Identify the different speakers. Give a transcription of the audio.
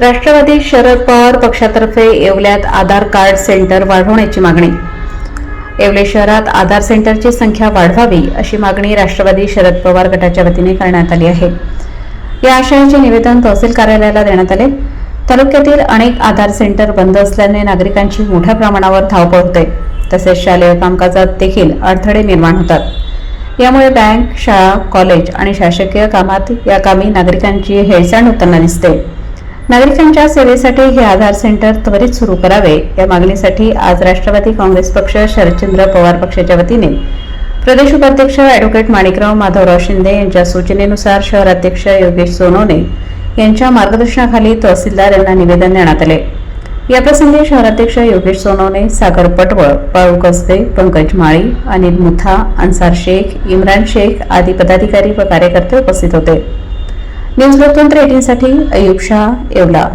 Speaker 1: राष्ट्रवादी शरद पवार पक्षातर्फे येवल्यात आधार card centre वाढवण्याची मागणी. येवले शहरात आधार सेंटरची संख्या वाढवावी अशी मागणी राष्ट्रवादी शरद पवार गटाच्या वतीने करण्यात आली आहे. या आशयाचे निवेदन तहसील कार्यालयाला देण्यात आले. तालुक्यातील अनेक आधार सेंटर बंद असल्याने नागरिकांची मोठ्या प्रमाणावर धावपळ होते तसेच शालेय कामकाजात देखील अडथळे निर्माण होतात. यामुळे बँक शाळा कॉलेज आणि शासकीय कामात या कामी नागरिकांची हेळसांड होताना दिसते. नागरिकांच्या सेवेसाठी हे आधार सेंटर त्वरित सुरू करावे. या मागणीसाठी आज राष्ट्रवादी काँग्रेस पक्ष शरदचंद्र पवार पक्षाच्या वतीने प्रदेश उपाध्यक्ष ॲडव्होकेट माणिकराव माधवराव शिंदे यांच्या सूचनेनुसार शहराध्यक्ष योगेश सोनवणे यांच्या मार्गदर्शनाखाली तहसीलदार यांना निवेदन देण्यात आले. याप्रसंगी शहराध्यक्ष योगेश सोनवणे सागर पटवळ पाळू कसबे पंकज माळी अनिल मुथा अन्सार शेख इम्रान शेख आदी पदाधिकारी व कार्यकर्ते उपस्थित होते. न्यूज लोकतंत्र एटीनसाठी अयुब शाह येवला